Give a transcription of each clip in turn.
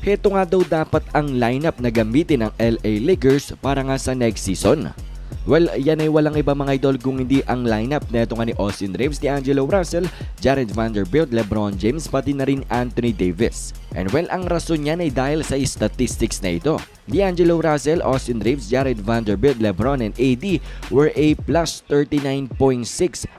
Heto nga daw dapat ang lineup na gamitin ng LA Lakers para nga sa next season. Well, yan ay walang iba mga idol kung hindi ang lineup na ito nga ni Austin Reeves, D'Angelo Russell, Jared Vanderbilt, LeBron James, pati na rin Anthony Davis. And well, ang rason niyan ay dahil sa statistics na ito. D'Angelo Russell, Austin Reeves, Jared Vanderbilt, LeBron, and AD were a plus 39.6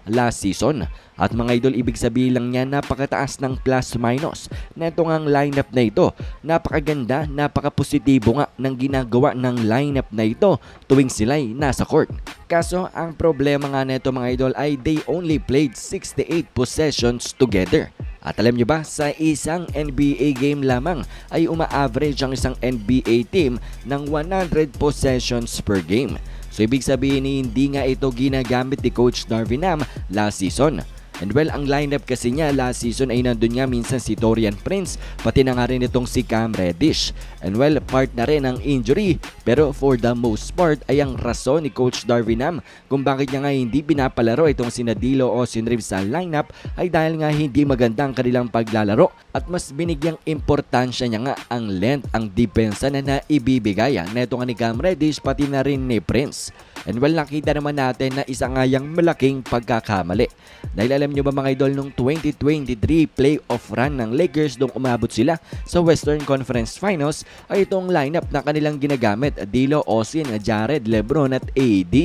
last season. At mga idol, ibig sabihin lang niya napakataas ng plus-minus na ito ngang lineup na ito. Napakaganda, napakapositibo nga ng ginagawa ng lineup na ito tuwing sila'y nasa court. Kaso, ang problema nga nito mga idol ay they only played 68 possessions together. At alam nyo ba, sa isang NBA game lamang ay uma-average ang isang NBA team ng 100 possessions per game. So ibig sabihin hindi nga ito ginagamit ni Coach Darvin Ham last season. And well, ang lineup kasi niya last season ay nandun nga minsan si Torian Prince, pati na nga rin itong si Cam Reddish. And well, part na rin ang injury, pero for the most part ay ang rason ni Coach Darvin Ham kung bakit niya nga hindi pinapalaro itong si Nadilo o si Reeves sa lineup ay dahil nga hindi maganda ang kanilang paglalaro at mas binigyang importansya niya nga ang length, ang depensa na naibibigay na ito nga ni Cam Reddish pati na rin ni Prince. And well, nakita naman natin na isa nga yung malaking pagkakamali. Dahil alam nyo ba mga idol, nung 2023 playoff run ng Lakers nung umabot sila sa Western Conference Finals ay itong lineup na kanilang ginagamit. Dilo, Austin, Jared, Lebron at AD.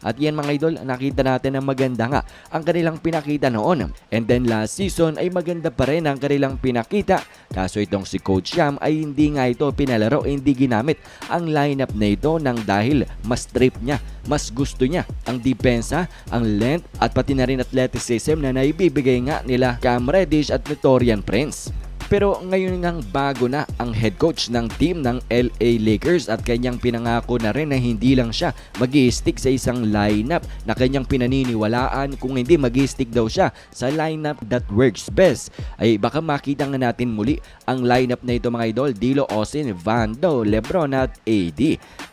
At yan mga idol, nakita natin na maganda nga ang kanilang pinakita noon. And then last season ay maganda pa rin ang kanilang pinakita. Kaso itong si Coach Sham ay hindi nga ito pinalaro, hindi ginamit ang lineup na ito nang dahil mas trip niya, mas gusto niya ang depensa, ang length at pati na rin athleticism na naibibigay nga nila Cam Reddish at Victorian Prince. Pero ngayon ngang bago na ang head coach ng team ng LA Lakers at kanyang pinangako na rin na hindi lang siya mag stick sa isang lineup na kanyang pinaniniwalaan kung hindi mag stick daw siya sa lineup that works best. Ay baka makita nga natin muli ang lineup na ito mga idol, Dilo Austin, Vando, Lebron at AD.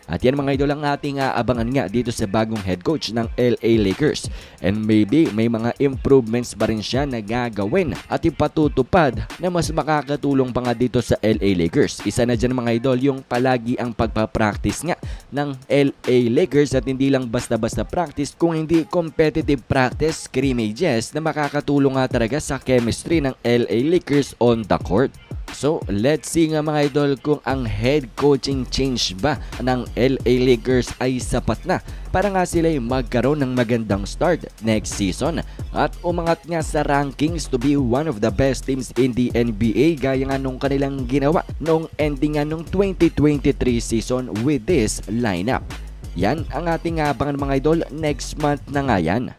At yan mga idol ang ating aabangan nga dito sa bagong head coach ng LA Lakers. And maybe may mga improvements pa rin siya na gagawin at ipatutupad na mas makakatulong pa nga dito sa LA Lakers. Isa na dyan mga idol yung palagi ang pagpapractice nga ng LA Lakers at hindi lang basta-basta practice kung hindi competitive practice scrimmages na makakatulong nga talaga sa chemistry ng LA Lakers on the court. So, let's see nga mga idol kung ang head coaching change ba ng LA Lakers ay sapat na para nga sila ay magkaroon ng magandang start next season at umangat nga sa rankings to be one of the best teams in the NBA gaya nga nung kanilang ginawa noong ending nga nung 2023 season with this lineup. Yan ang ating abangan mga idol next month na nga yan.